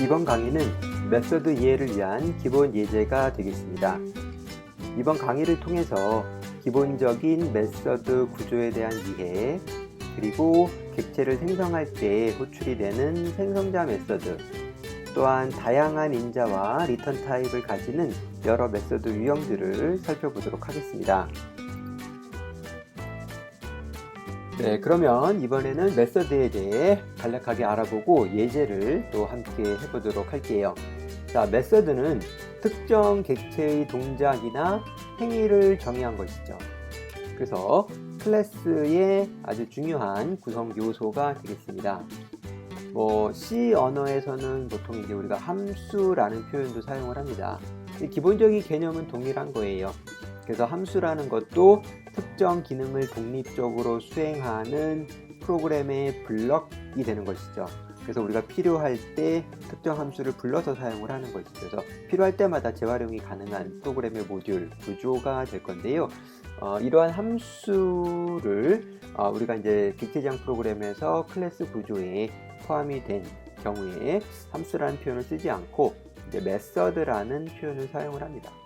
이번 강의는 메서드 이해를 위한 기본 예제가 되겠습니다. 이번 강의를 통해서 기본적인 메서드 구조에 대한 이해, 그리고 객체를 생성할 때 호출이 되는 생성자 메서드, 또한 다양한 인자와 리턴 타입을 가지는 여러 메서드 유형들을 살펴보도록 하겠습니다. 네, 그러면 이번에는 메서드에 대해 간략하게 알아보고 예제를 또 함께 해보도록 할게요. 자, 메서드는 특정 객체의 동작이나 행위를 정의한 것이죠. 그래서 클래스의 아주 중요한 구성 요소가 되겠습니다. 뭐 C 언어에서는 보통 이제 우리가 함수라는 표현도 사용을 합니다. 기본적인 개념은 동일한 거예요. 그래서 함수라는 것도 특정 기능을 독립적으로 수행하는 프로그램의 블럭이 되는 것이죠. 그래서 우리가 필요할 때 특정 함수를 불러서 사용을 하는 것이죠. 그래서 필요할 때마다 재활용이 가능한 프로그램의 모듈 구조가 될 건데요. 어, 이러한 함수를 어, 우리가 이제 빅테지향 프로그램에서 클래스 구조에 포함이 된 경우에 함수라는 표현을 쓰지 않고 이제 메서드라는 표현을 사용을 합니다.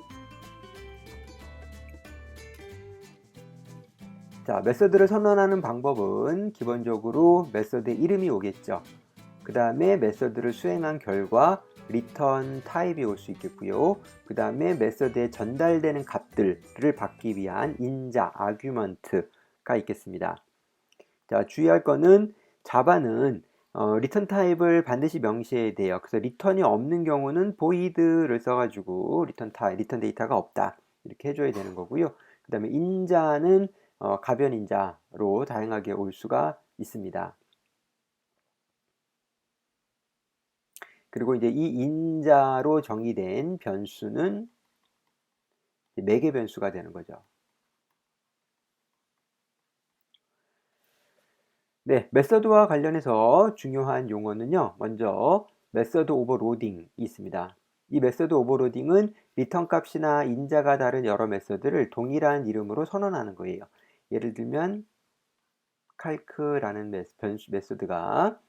자, 메서드를 선언하는 방법은 기본적으로 메서드의 이름이 오겠죠. 그 다음에 메서드를 수행한 결과 리턴 타입이 올 수 있겠고요. 그 다음에 메서드에 전달되는 값들을 받기 위한 인자, 아규먼트가 있겠습니다. 자, 주의할 거는 자바는 어, 리턴 타입을 반드시 명시해야 돼요. 그래서 리턴이 없는 경우는 void를 써가지고 리턴 타입, 리턴 데이터가 없다 이렇게 해줘야 되는 거고요. 그 다음에 인자는 어, 가변 인자로 다양하게 올 수가 있습니다. 그리고 이제 이 인자로 정의된 변수는 매개 변수가 되는 거죠. 네, 메서드와 관련해서 중요한 용어는요. 먼저 메서드 오버로딩이 있습니다. 이 메서드 오버로딩은 리턴 값이나 인자가 다른 여러 메서드를 동일한 이름으로 선언하는 거예요. 예를 들면 칼크라는 변수 메소드가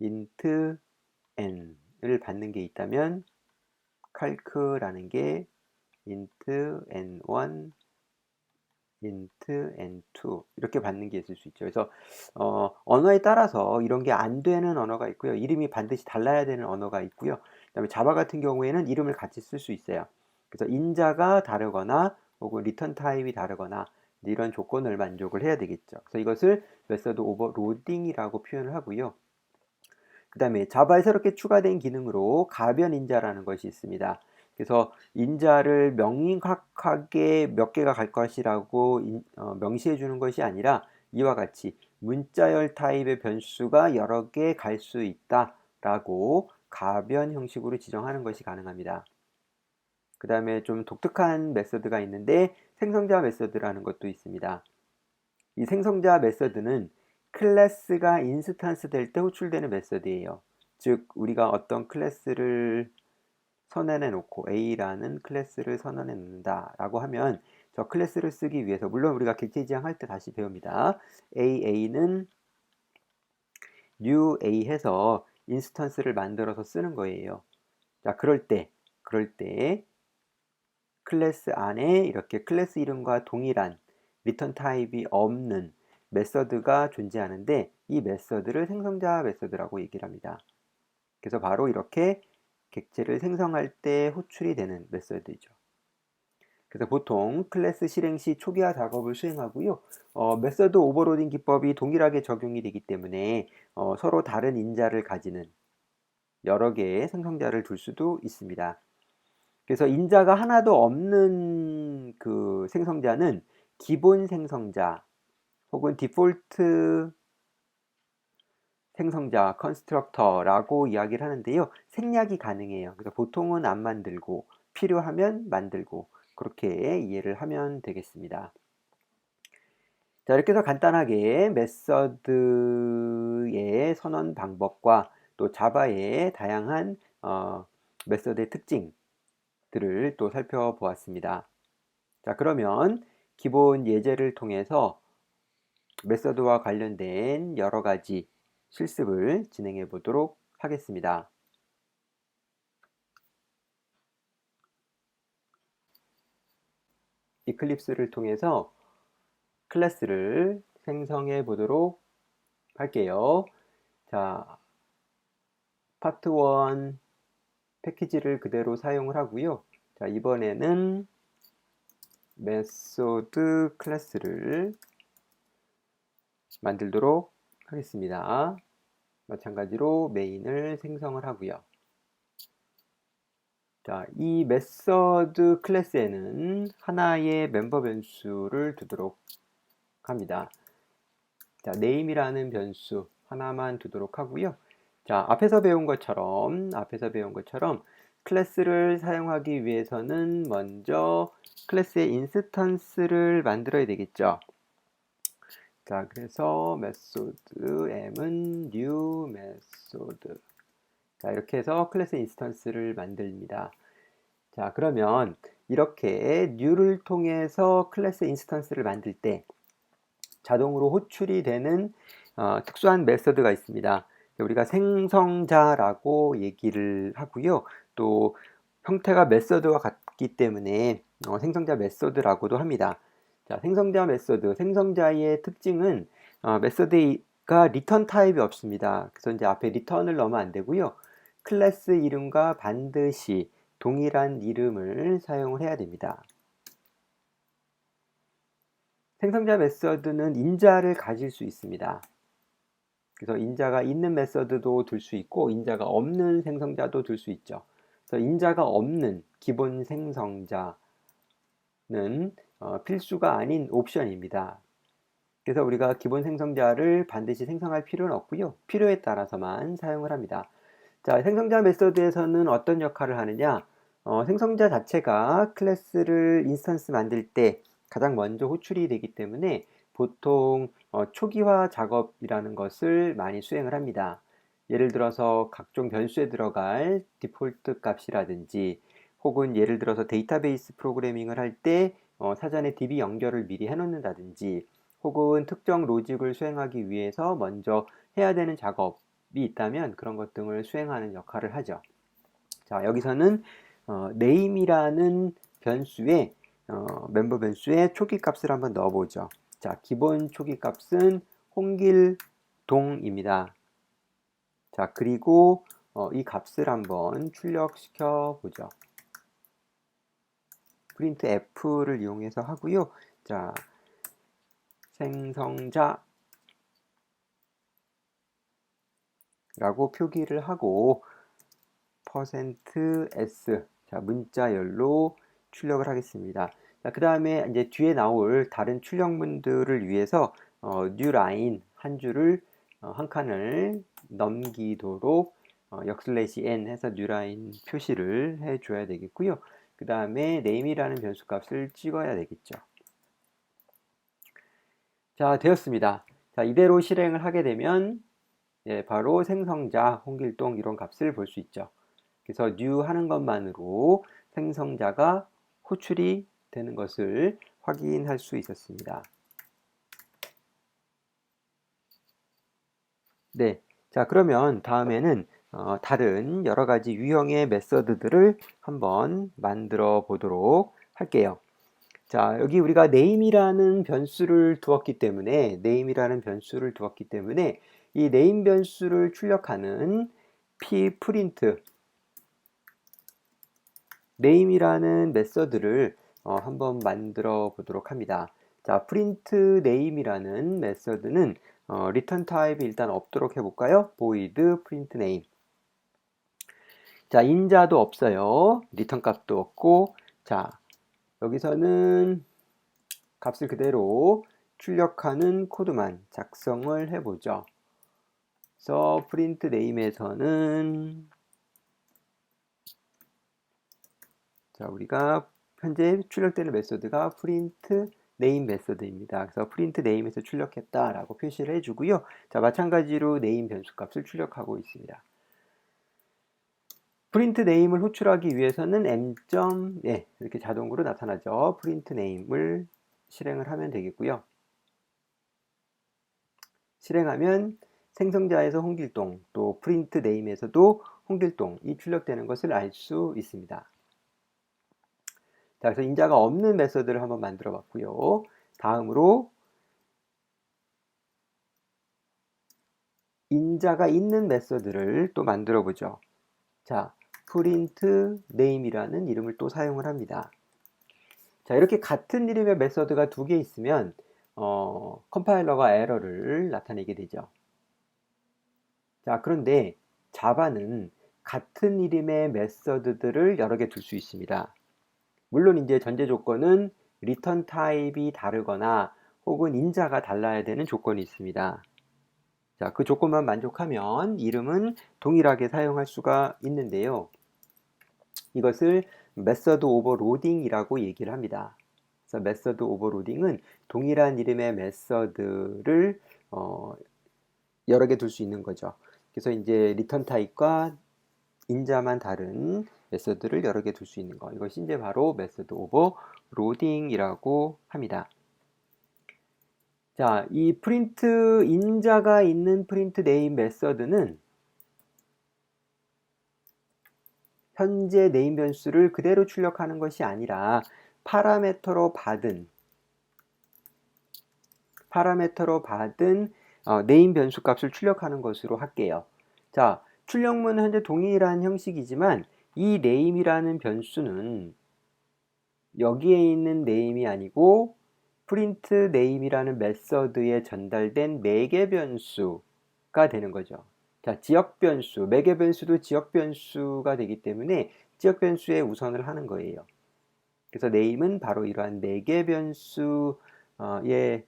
int n을 받는 게 있다면 칼크라는 게 int n1 int n2 이렇게 받는 게 있을 수 있죠. 그래서 어, 언어에 따라서 이런 게 안 되는 언어가 있고요. 이름이 반드시 달라야 되는 언어가 있고요. 그다음에 자바 같은 경우에는 이름을 같이 쓸 수 있어요. 그래서 인자가 다르거나 혹은 리턴 타입이 다르거나 이런 조건을 만족을 해야 되겠죠. 그래서 이것을 메서드 오버로딩이라고 표현을 하고요. 그 다음에 자바에 새롭게 추가된 기능으로 가변 인자라는 것이 있습니다. 그래서 인자를 명확하게 몇 개가 갈 것이라고 인, 어, 명시해 주는 것이 아니라 이와 같이 문자열 타입의 변수가 여러 개 갈 수 있다라고 가변 형식으로 지정하는 것이 가능합니다. 그 다음에 좀 독특한 메서드가 있는데 생성자 메서드라는 것도 있습니다. 이 생성자 메서드는 클래스가 인스턴스 될 때 호출되는 메서드예요. 즉 우리가 어떤 클래스를 선언해 놓고 A라는 클래스를 선언해 놓는다 라고 하면 저 클래스를 쓰기 위해서 물론 우리가 객체 지향할 때 다시 배웁니다. AA는 new A 해서 인스턴스를 만들어서 쓰는 거예요. 자 그럴 때 그럴 때 클래스 안에 이렇게 클래스 이름과 동일한 리턴 타입이 없는 메서드가 존재하는데 이 메서드를 생성자 메서드라고 얘기를 합니다. 그래서 바로 이렇게 객체를 생성할 때 호출이 되는 메서드죠. 그래서 보통 클래스 실행 시 초기화 작업을 수행하고요. 어, 메서드 오버로딩 기법이 동일하게 적용이 되기 때문에 어, 서로 다른 인자를 가지는 여러 개의 생성자를 둘 수도 있습니다. 그래서 인자가 하나도 없는 그 생성자는 기본 생성자 혹은 디폴트 생성자, 컨스트럭터라고 이야기를 하는데요. 생략이 가능해요. 그래서 보통은 안 만들고 필요하면 만들고 그렇게 이해를 하면 되겠습니다. 자, 이렇게 해서 간단하게 메서드의 선언 방법과 또 자바의 다양한 어, 메서드의 특징 들을 또 살펴보았습니다. 자, 그러면 기본 예제를 통해서 메서드와 관련된 여러 가지 실습을 진행해 보도록 하겠습니다. 이클립스를 통해서 클래스를 생성해 보도록 할게요. 자, 파트 1 패키지를 그대로 사용을 하고요. 자, 이번에는 메소드 클래스를 만들도록 하겠습니다. 마찬가지로 메인을 생성을 하고요. 자, 이 메서드 클래스에는 하나의 멤버 변수를 두도록 합니다. 자, name이라는 변수 하나만 두도록 하고요. 자, 앞에서 배운 것처럼 앞에서 배운 것처럼 클래스를 사용하기 위해서는 먼저 클래스의 인스턴스를 만들어야 되겠죠. 자, 그래서 메소드 m은 new 메소드 자, 이렇게 해서 클래스 인스턴스를 만듭니다. 자, 그러면 이렇게 new를 통해서 클래스 인스턴스를 만들 때 자동으로 호출이 되는 어, 특수한 메서드가 있습니다. 우리가 생성자라고 얘기를 하고요. 또 형태가 메서드와 같기 때문에 어, 생성자 메서드라고도 합니다. 자, 생성자 메서드, 생성자의 특징은 어, 메서드가 리턴 타입이 없습니다. 그래서 이제 앞에 리턴을 넣으면 안 되고요. 클래스 이름과 반드시 동일한 이름을 사용을 해야 됩니다. 생성자 메서드는 인자를 가질 수 있습니다. 그래서 인자가 있는 메서드도 둘 수 있고 인자가 없는 생성자도 둘 수 있죠. 그래서 인자가 없는 기본 생성자는 어, 필수가 아닌 옵션입니다. 그래서 우리가 기본 생성자를 반드시 생성할 필요는 없고요. 필요에 따라서만 사용을 합니다. 자, 생성자 메서드에서는 어떤 역할을 하느냐? 어, 생성자 자체가 클래스를 인스턴스 만들 때 가장 먼저 호출이 되기 때문에 보통 어, 초기화 작업이라는 것을 많이 수행을 합니다. 예를 들어서 각종 변수에 들어갈 디폴트 값이라든지 혹은 예를 들어서 데이터베이스 프로그래밍을 할때 어, 사전에 DB 연결을 미리 해놓는다든지 혹은 특정 로직을 수행하기 위해서 먼저 해야 되는 작업 있다면 그런 것 등을 수행하는 역할을 하죠. 자, 여기서는 어, name이라는 변수에 어, 멤버 변수에 초기 값을 한번 넣어보죠. 자, 기본 초기 값은 홍길동입니다. 자, 그리고 어, 이 값을 한번 출력시켜 보죠. 프린트 F를 이용해서 하고요. 자, 생성자 라고 표기를 하고 %s 자 문자열로 출력을 하겠습니다. 자, 그 다음에 이제 뒤에 나올 다른 출력문들을 위해서 어, new line 한 줄을 어, 한 칸을 넘기도록 어, 역슬래시 n 해서 new line 표시를 해줘야 되겠고요. 그 다음에 name이라는 변수 값을 찍어야 되겠죠. 자, 되었습니다. 자, 이대로 실행을 하게 되면 예, 바로 생성자, 홍길동 이런 값을 볼 수 있죠. 그래서 new 하는 것만으로 생성자가 호출이 되는 것을 확인할 수 있었습니다. 네. 자, 그러면 다음에는 어, 다른 여러 가지 유형의 메서드들을 한번 만들어 보도록 할게요. 자, 여기 우리가 name이라는 변수를 두었기 때문에 name이라는 변수를 두었기 때문에 이 네임 변수를 출력하는 p 프린트 name이라는 메서드를 어, 한번 만들어 보도록 합니다. 자, print name이라는 메서드는 어, return 타입이 일단 없도록 해볼까요? void print name. 자, 인자도 없어요. 리턴 값도 없고, 자, 여기서는 값을 그대로 출력하는 코드만 작성을 해보죠. 그래서 프린트 네임에서는 자 우리가 현재 출력되는 메소드가 프린트 네임 메소드입니다. 그래서 프린트 네임에서 출력했다라고 표시를 해주고요. 자 마찬가지로 네임 변수 값을 출력하고 있습니다. 프린트 네임을 호출하기 위해서는 m. 예, 이렇게 자동으로 나타나죠. 프린트 네임을 실행을 하면 되겠고요. 실행하면 생성자에서 홍길동, 또 프린트 네임에서도 홍길동이 출력되는 것을 알 수 있습니다. 자, 그래서 인자가 없는 메서드를 한번 만들어 봤고요. 다음으로 인자가 있는 메서드를 또 만들어 보죠. 자, print name이라는 이름을 또 사용을 합니다. 자, 이렇게 같은 이름의 메서드가 두 개 있으면 어, 컴파일러가 에러를 나타내게 되죠. 자, 그런데 자바는 같은 이름의 메서드들을 여러 개 둘 수 있습니다. 물론 이제 전제 조건은 리턴 타입이 다르거나 혹은 인자가 달라야 되는 조건이 있습니다. 자, 그 조건만 만족하면 이름은 동일하게 사용할 수가 있는데요. 이것을 메서드 오버로딩이라고 얘기를 합니다. 그래서 메서드 오버로딩은 동일한 이름의 메서드를 어, 여러 개 둘 수 있는 거죠. 그래서 이제 리턴 타입과 인자만 다른 메서드를 여러 개 둘 수 있는 거. 이것이 이제 바로 메서드 오버 로딩이라고 합니다. 자, 이 프린트 인자가 있는 프린트 네임 메서드는 현재 네임 변수를 그대로 출력하는 것이 아니라 파라메터로 받은 파라메터로 받은 어, 네임 변수 값을 출력하는 것으로 할게요. 자, 출력문은 현재 동일한 형식이지만 이 네임이라는 변수는 여기에 있는 네임이 아니고 프린트 네임이라는 메서드에 전달된 매개 변수가 되는 거죠. 자, 지역 변수, 매개 변수도 지역 변수가 되기 때문에 지역 변수에 우선을 하는 거예요. 그래서 네임은 바로 이러한 매개 변수에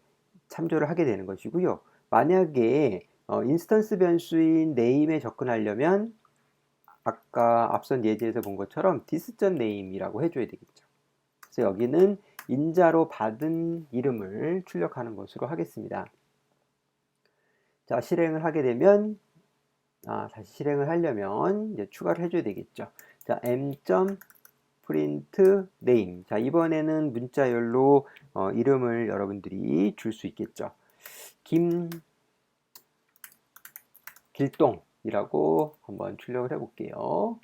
참조를 하게 되는 것이고요. 만약에 어, 인스턴스 변수인 네임에 접근하려면 아까 앞선 예제에서 본 것처럼 디스전 네임이라고 해줘야 되겠죠. 그래서 여기는 인자로 받은 이름을 출력하는 것으로 하겠습니다. 자, 실행을 하게 되면 아, 다시 실행을 하려면 이제 추가를 해줘야 되겠죠. 자, m. print name. 자, 이번에는 문자열로 어, 이름을 여러분들이 줄 수 있겠죠. 김 길동 이라고 한번 출력을 해 볼게요.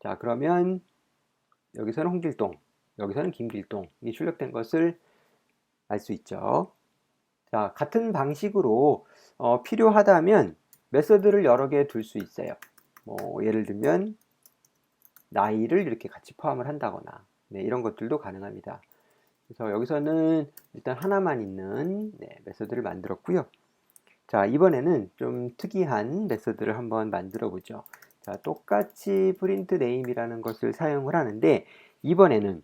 자, 그러면 여기서는 홍길동, 여기서는 김길동이 출력된 것을 알 수 있죠. 자, 같은 방식으로 어, 필요하다면 메서드를 여러 개 둘 수 있어요. 뭐 예를 들면 나이를 이렇게 같이 포함을 한다거나 네, 이런 것들도 가능합니다. 그래서 여기서는 일단 하나만 있는 네, 메서드를 만들었고요. 자, 이번에는 좀 특이한 메서드를 한번 만들어 보죠. 자, 똑같이 프린트 네임이라는 것을 사용을 하는데 이번에는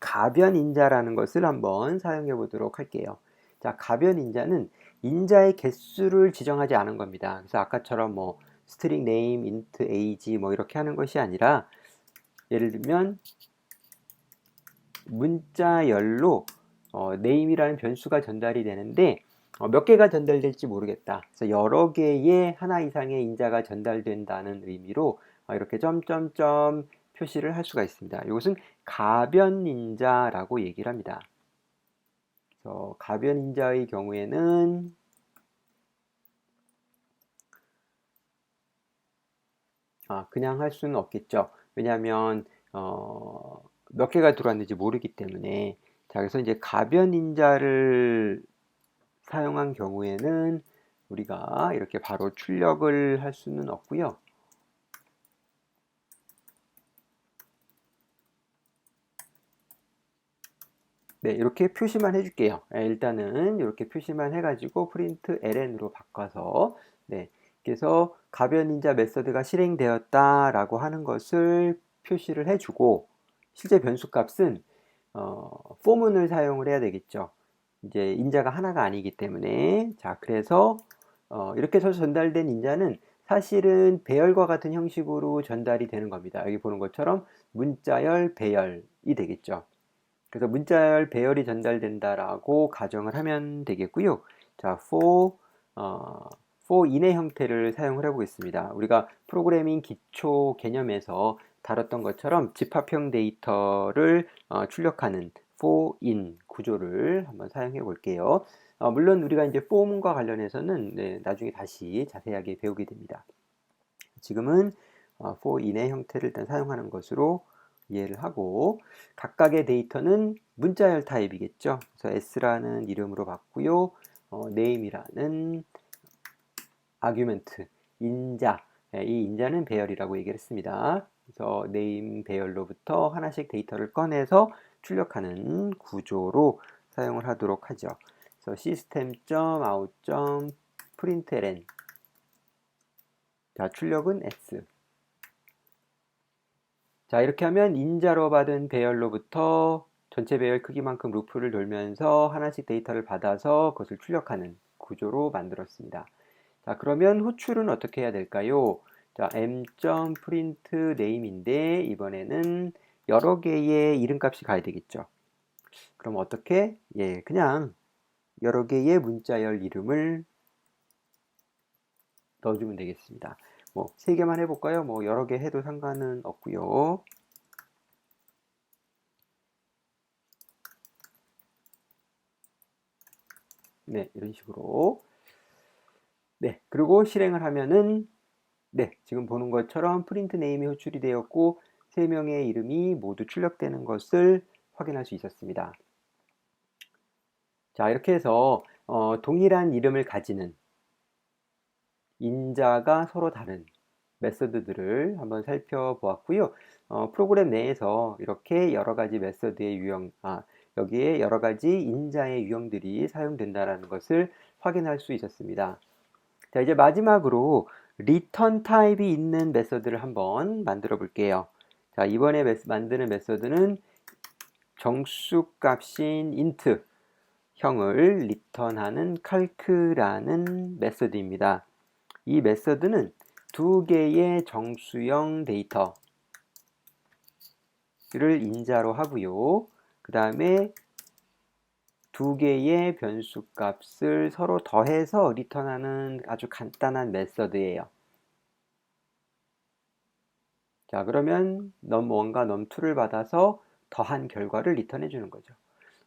가변 인자라는 것을 한번 사용해 보도록 할게요. 자, 가변 인자는 인자의 개수를 지정하지 않은 겁니다. 그래서 아까처럼 뭐 스트링 네임, 인트 age 뭐 이렇게 하는 것이 아니라 예를 들면 문자열로 어, 네임이라는 변수가 전달이 되는데 어, 몇 개가 전달될지 모르겠다. 그래서 여러 개의 하나 이상의 인자가 전달된다는 의미로 어, 이렇게 점점점 표시를 할 수가 있습니다. 이것은 가변 인자라고 얘기를 합니다. 그래서 가변 인자의 경우에는 아, 그냥 할 수는 없겠죠. 왜냐하면 어, 몇 개가 들어왔는지 모르기 때문에 자 그래서 이제 가변 인자를 사용한 경우에는 우리가 이렇게 바로 출력을 할 수는 없고요. 네, 이렇게 표시만 해줄게요. 네, 일단은 이렇게 표시만 해가지고 프린트 ln으로 바꿔서 네, 그래서 가변인자 메서드가 실행되었다라고 하는 것을 표시를 해주고 실제 변수값은 어, 포문을 사용을 해야 되겠죠. 이제 인자가 하나가 아니기 때문에 자 그래서 어, 이렇게 해서 전달된 인자는 사실은 배열과 같은 형식으로 전달이 되는 겁니다. 여기 보는 것처럼 문자열 배열이 되겠죠. 그래서 문자열 배열이 전달된다라고 가정을 하면 되겠고요. 자, for 어, for in의 형태를 사용을 해보겠습니다. 우리가 프로그래밍 기초 개념에서 다뤘던 것처럼 집합형 데이터를 어, 출력하는 for in 구조를 한번 사용해 볼게요. 어, 물론 우리가 이제 form과 관련해서는 네, 나중에 다시 자세하게 배우게 됩니다. 지금은 어, for in의 형태를 일단 사용하는 것으로 이해를 하고 각각의 데이터는 문자열 타입이겠죠. 그래서 s라는 이름으로 받고요. 어, name이라는 아규멘트 인자 예, 이 인자는 배열이라고 얘기를 했습니다. 그래서 name 배열로부터 하나씩 데이터를 꺼내서 출력하는 구조로 사용을 하도록 하죠. 그래서 system.out.println 자 출력은 s 자 이렇게 하면 인자로 받은 배열로부터 전체 배열 크기만큼 루프를 돌면서 하나씩 데이터를 받아서 그것을 출력하는 구조로 만들었습니다. 자 그러면 호출은 어떻게 해야 될까요? 자 m.print name인데 이번에는 여러 개의 이름값이 가야 되겠죠. 그럼 어떻게? 예, 그냥 여러 개의 문자열 이름을 넣어주면 되겠습니다. 뭐, 세 개만 해볼까요? 뭐, 여러 개 해도 상관은 없고요. 네, 이런 식으로. 네, 그리고 실행을 하면은, 네, 지금 보는 것처럼 프린트 네임이 호출이 되었고, 세 명의 이름이 모두 출력되는 것을 확인할 수 있었습니다. 자, 이렇게 해서 어, 동일한 이름을 가지는 인자가 서로 다른 메서드들을 한번 살펴보았고요. 어, 프로그램 내에서 이렇게 여러 가지 메서드의 유형, 아, 여기에 여러 가지 인자의 유형들이 사용된다는 것을 확인할 수 있었습니다. 자, 이제 마지막으로 리턴 타입이 있는 메서드를 한번 만들어 볼게요. 자, 이번에 메스, 만드는 메서드는 정수 값인 int 형을 리턴하는 calc라는 메서드입니다. 이 메서드는 두 개의 정수형 데이터를 인자로 하고요. 그 다음에 두 개의 변수 값을 서로 더해서 리턴하는 아주 간단한 메서드예요. 자, 그러면 num1과 num2를 받아서 더한 결과를 리턴해 주는 거죠.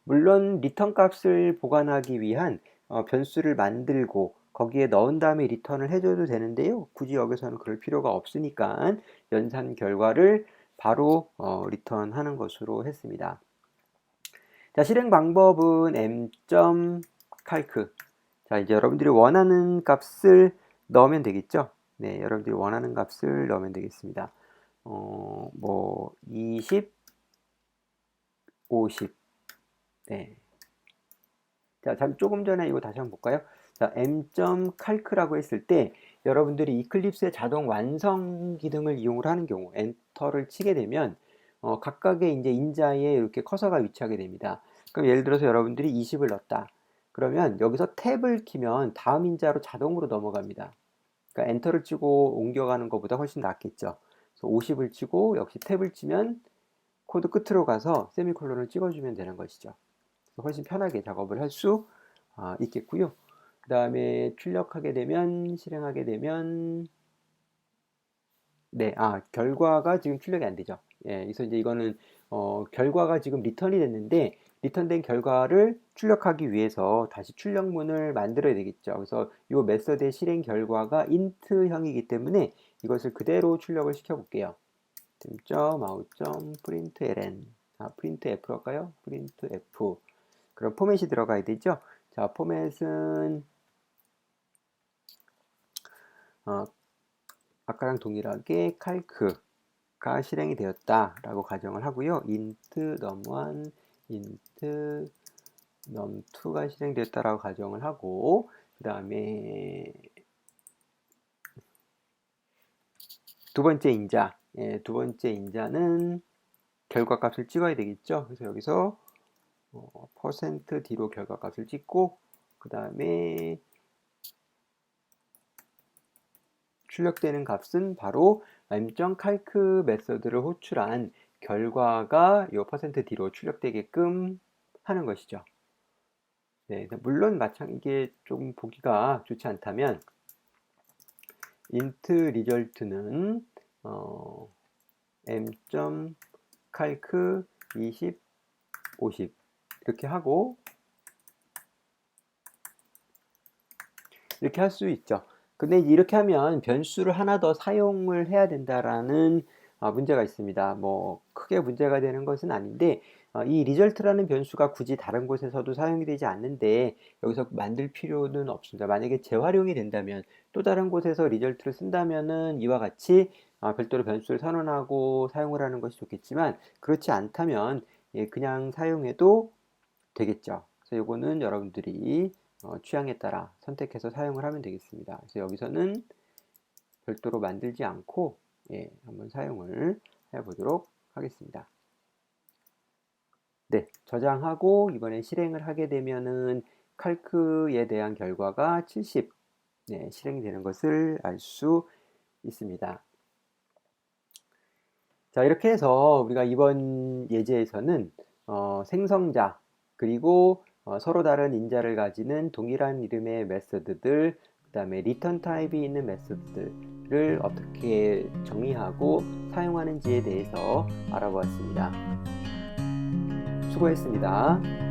물론 리턴 값을 보관하기 위한 어, 변수를 만들고 거기에 넣은 다음에 리턴을 해줘도 되는데요. 굳이 여기서는 그럴 필요가 없으니까 연산 결과를 바로 어, 리턴하는 것으로 했습니다. 자, 실행 방법은 m.calc. 자, 이제 여러분들이 원하는 값을 넣으면 되겠죠? 네, 여러분들이 원하는 값을 넣으면 되겠습니다. 어, 뭐, 20, 50. 네. 자, 잠 조금 전에 이거 다시 한번 볼까요? 자, m.calc라고 했을 때 여러분들이 이클립스의 자동 완성 기능을 이용을 하는 경우 엔터를 치게 되면 어, 각각의 이제 인자에 이렇게 커서가 위치하게 됩니다. 그럼 예를 들어서 여러분들이 20을 넣었다. 그러면 여기서 탭을 키면 다음 인자로 자동으로 넘어갑니다. 그러니까 엔터를 치고 옮겨가는 것보다 훨씬 낫겠죠. 그래서 50을 치고 역시 탭을 치면 코드 끝으로 가서 세미콜론을 찍어주면 되는 것이죠. 훨씬 편하게 작업을 할수 아, 있겠고요. 그 다음에 출력하게 되면 실행하게 되면 네, 아 결과가 지금 출력이 안 되죠. 예, 그래서 이제 이거는 어, 결과가 지금 리턴이 됐는데 리턴된 결과를 출력하기 위해서 다시 출력문을 만들어야 되겠죠. 그래서 이 메서드의 실행 결과가 int형이기 때문에 이것을 그대로 출력을 시켜 볼게요. 점 out println 아 printf로 할까요? printf 그럼 포맷이 들어가야 되죠. 자 포맷은 어, 아까랑 동일하게 calc가 실행이 되었다라고 가정을 하고요. int num1, int num2가 실행되었다라고 가정을 하고 그 다음에 두 번째 인자, 예, 두 번째 인자는 결과값을 찍어야 되겠죠. 그래서 여기서 어, 퍼센트 D로 결과값을 찍고 그 다음에 출력되는 값은 바로 m.calc 메서드를 호출한 결과가 이 퍼센트 %D로 출력되게끔 하는 것이죠. 네, 물론 마찬 이게 좀 보기가 좋지 않다면 int result는 어, m.calc 20 50 이렇게 하고 이렇게 할 수 있죠. 근데 이렇게 하면 변수를 하나 더 사용을 해야 된다라는 아, 문제가 있습니다. 뭐 크게 문제가 되는 것은 아닌데 어, 이 리절트라는 변수가 굳이 다른 곳에서도 사용이 되지 않는데 여기서 만들 필요는 없습니다. 만약에 재활용이 된다면 또 다른 곳에서 리절트를 쓴다면은 이와 같이 아, 별도로 변수를 선언하고 사용을 하는 것이 좋겠지만 그렇지 않다면 예, 그냥 사용해도 되겠죠. 그래서 이거는 여러분들이 어, 취향에 따라 선택해서 사용을 하면 되겠습니다. 그래서 여기서는 별도로 만들지 않고 예, 한번 사용을 해보도록 하겠습니다. 네, 저장하고 이번에 실행을 하게 되면은 칼크에 대한 결과가 70 네, 실행이 되는 것을 알 수 있습니다. 자, 이렇게 해서 우리가 이번 예제에서는 어, 생성자 그리고 어, 서로 다른 인자를 가지는 동일한 이름의 메서드들 그 다음에 리턴 타입이 있는 메서드들을 어떻게 정의하고 사용하는지에 대해서 알아보았습니다. 수고했습니다.